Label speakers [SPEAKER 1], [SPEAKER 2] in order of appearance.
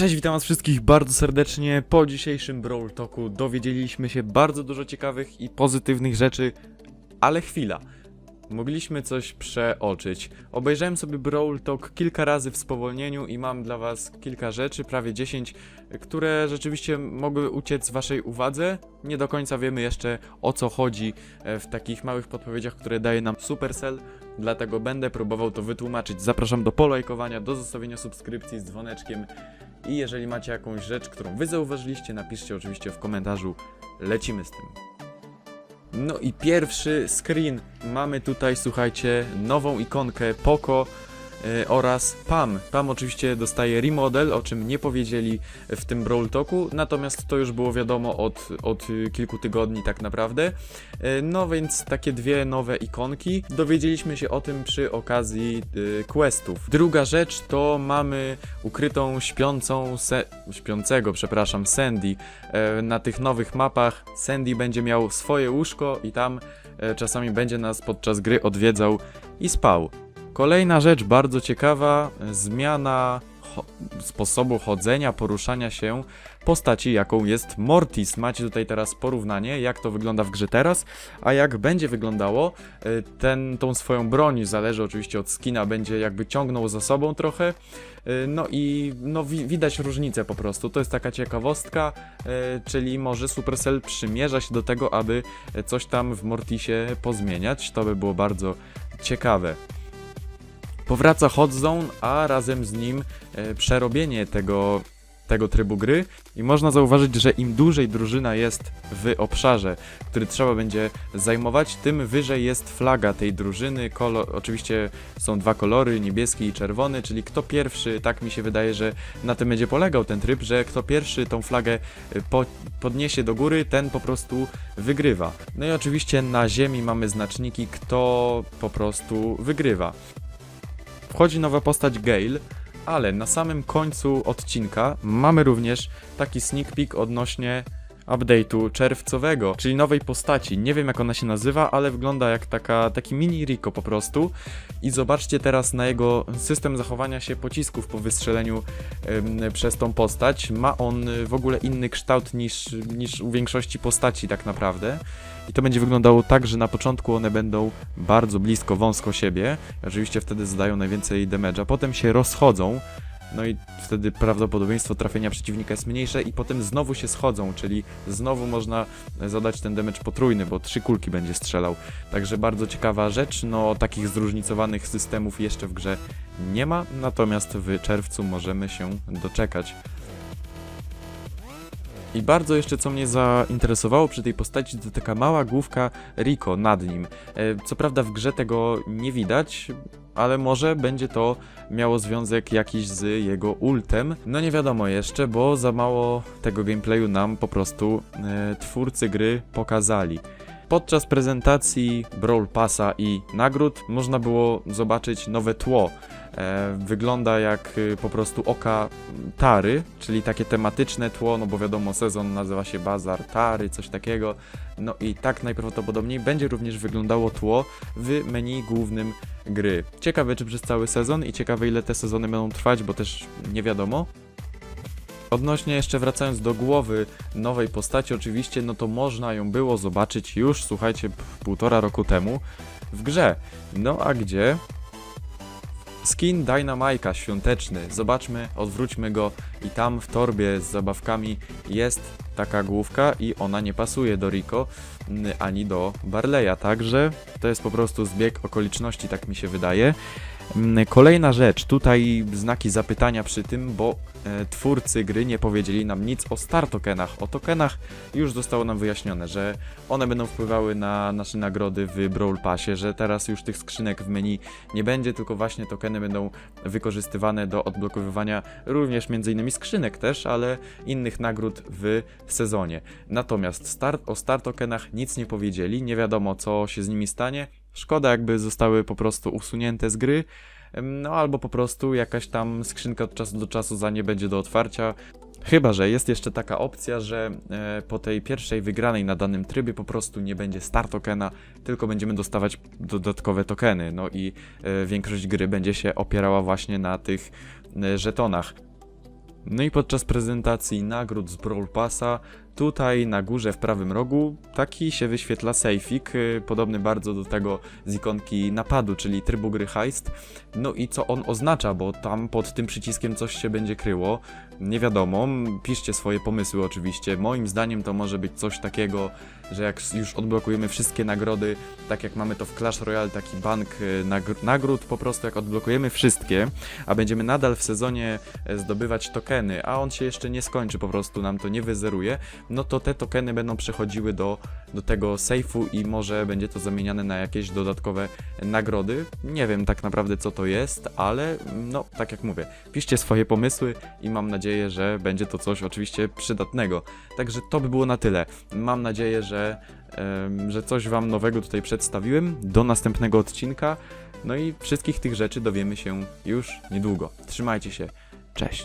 [SPEAKER 1] Cześć, witam was wszystkich bardzo serdecznie. Po dzisiejszym Brawl Talku dowiedzieliśmy się bardzo dużo ciekawych i pozytywnych rzeczy, ale chwila. Mogliśmy coś przeoczyć. Obejrzałem sobie Brawl Talk kilka razy w spowolnieniu i mam dla was kilka rzeczy, prawie 10, które rzeczywiście mogły uciec waszej uwadze. Nie do końca wiemy jeszcze o co chodzi e, w takich małych podpowiedziach, które daje nam Supercell, dlatego będę próbował to wytłumaczyć. Zapraszam do polajkowania, do zostawienia subskrypcji z dzwoneczkiem i jeżeli macie jakąś rzecz, którą wy zauważyliście, napiszcie oczywiście w komentarzu. Lecimy z tym. No i pierwszy screen. Mamy tutaj, słuchajcie, nową ikonkę Poco oraz Pam. Pam oczywiście dostaje remodel, o czym nie powiedzieli w tym Brawl Talku, natomiast to już było wiadomo od, od kilku tygodni tak naprawdę. E, No więc takie dwie nowe ikonki. Dowiedzieliśmy się o tym przy okazji y, questów. Druga rzecz to mamy ukrytą śpiącą, śpiącego, przepraszam, Sandy. E, Na tych nowych mapach Sandy będzie miał swoje łóżko i tam e, czasami będzie nas podczas gry odwiedzał i spał. Kolejna rzecz bardzo ciekawa, zmiana sposobu chodzenia, poruszania się postaci, jaką jest Mortis. Macie tutaj teraz porównanie, jak to wygląda w grze teraz, a jak będzie wyglądało. E, Ten, tą swoją broń, zależy oczywiście od skina, będzie jakby ciągnął za sobą trochę. E, No i no, wi- widać różnicę po prostu. To jest taka ciekawostka, e, czyli może Supercell przymierza się do tego, aby coś tam w Mortisie pozmieniać. To by było bardzo ciekawe. Powraca Hot Zone, a razem z nim e, przerobienie tego, tego trybu gry i można zauważyć, że im dłużej drużyna jest w obszarze, który trzeba będzie zajmować, tym wyżej jest flaga tej drużyny. Oczywiście są dwa kolory, niebieski i czerwony, czyli kto pierwszy, tak mi się wydaje, że na tym będzie polegał ten tryb, że kto pierwszy tą flagę y, po, podniesie do góry, ten po prostu wygrywa. No i oczywiście na ziemi mamy znaczniki, kto po prostu wygrywa. Wchodzi nowa postać Gale, ale na samym końcu odcinka mamy również taki sneak peek odnośnie update'u czerwcowego, czyli nowej postaci. Nie wiem jak ona się nazywa, ale wygląda jak taka, taki mini Rico po prostu. I zobaczcie teraz na jego system zachowania się pocisków po wystrzeleniu przez tą postać. Ma on y, w ogóle inny kształt niż, niż u większości postaci tak naprawdę. I to będzie wyglądało tak, że na początku one będą bardzo blisko, wąsko siebie. Oczywiście wtedy zadają najwięcej damage'a. Potem się rozchodzą. No i wtedy prawdopodobieństwo trafienia przeciwnika jest mniejsze i potem znowu się schodzą, czyli znowu można zadać ten damage potrójny, bo trzy kulki będzie strzelał. Także bardzo ciekawa rzecz, no takich zróżnicowanych systemów jeszcze w grze nie ma, natomiast w czerwcu możemy się doczekać. I bardzo jeszcze co mnie zainteresowało przy tej postaci to taka mała główka Rico nad nim. E, Co prawda w grze tego nie widać, ale może będzie to miało związek jakiś z jego ultem. No nie wiadomo jeszcze, bo za mało tego gameplayu nam po prostu e, twórcy gry pokazali. Podczas prezentacji Brawl Passa i nagród można było zobaczyć nowe tło. E, wygląda jak y, po prostu oka Tary, czyli takie tematyczne tło, no bo wiadomo, sezon nazywa się Bazar Tary, coś takiego. No i tak najprawdopodobniej będzie również wyglądało tło w menu głównym gry. Ciekawe, czy przez cały sezon i ciekawe, ile te sezony będą trwać, bo też nie wiadomo. Odnośnie jeszcze wracając do głowy nowej postaci, oczywiście, no to można ją było zobaczyć już, słuchajcie, półtora roku temu w grze. No a gdzie? Skin Dynamike'a świąteczny. Zobaczmy, odwróćmy go i tam w torbie z zabawkami jest taka główka i ona nie pasuje do Rico mm, ani do Barleya, także to jest po prostu zbieg okoliczności, tak mi się wydaje. Mm, Kolejna rzecz, tutaj znaki zapytania przy tym, bo e, twórcy gry nie powiedzieli nam nic o star tokenach. O tokenach już zostało nam wyjaśnione, że one będą wpływały na nasze nagrody w Brawl Passie, że teraz już tych skrzynek w menu nie będzie, tylko właśnie tokeny będą wykorzystywane do odblokowywania również m.in. skrzynek też, ale innych nagród w sezonie. Natomiast o star tokenach nic nie powiedzieli, nie wiadomo co się z nimi stanie. Szkoda jakby zostały po prostu usunięte z gry. No albo po prostu jakaś tam skrzynka od czasu do czasu za nie będzie do otwarcia. Chyba, że jest jeszcze taka opcja, że e, po tej pierwszej wygranej na danym trybie po prostu nie będzie star tokena, tylko będziemy dostawać dodatkowe tokeny. No i e, większość gry będzie się opierała właśnie na tych e, żetonach. No i podczas prezentacji nagród z Brawl Passa, tutaj na górze w prawym rogu, taki się wyświetla sejfik, y, podobny bardzo do tego z ikonki napadu, czyli trybu gry heist. No i co on oznacza, bo tam pod tym przyciskiem coś się będzie kryło. Nie wiadomo, piszcie swoje pomysły oczywiście. Moim zdaniem to może być coś takiego, że jak już odblokujemy wszystkie nagrody, tak jak mamy to w Clash Royale, taki bank y, nagr- nagród, po prostu jak odblokujemy wszystkie, a będziemy nadal w sezonie e, zdobywać tokeny, a on się jeszcze nie skończy, po prostu nam to nie wyzeruje, no to te tokeny będą przechodziły do, do tego sejfu i może będzie to zamieniane na jakieś dodatkowe nagrody. Nie wiem tak naprawdę co to jest, ale no tak jak mówię, piszcie swoje pomysły i mam nadzieję, że będzie to coś oczywiście przydatnego. Także to by było na tyle. Mam nadzieję, że, że coś Wam nowego tutaj przedstawiłem. Do następnego odcinka. No i wszystkich tych rzeczy dowiemy się już niedługo. Trzymajcie się. Cześć.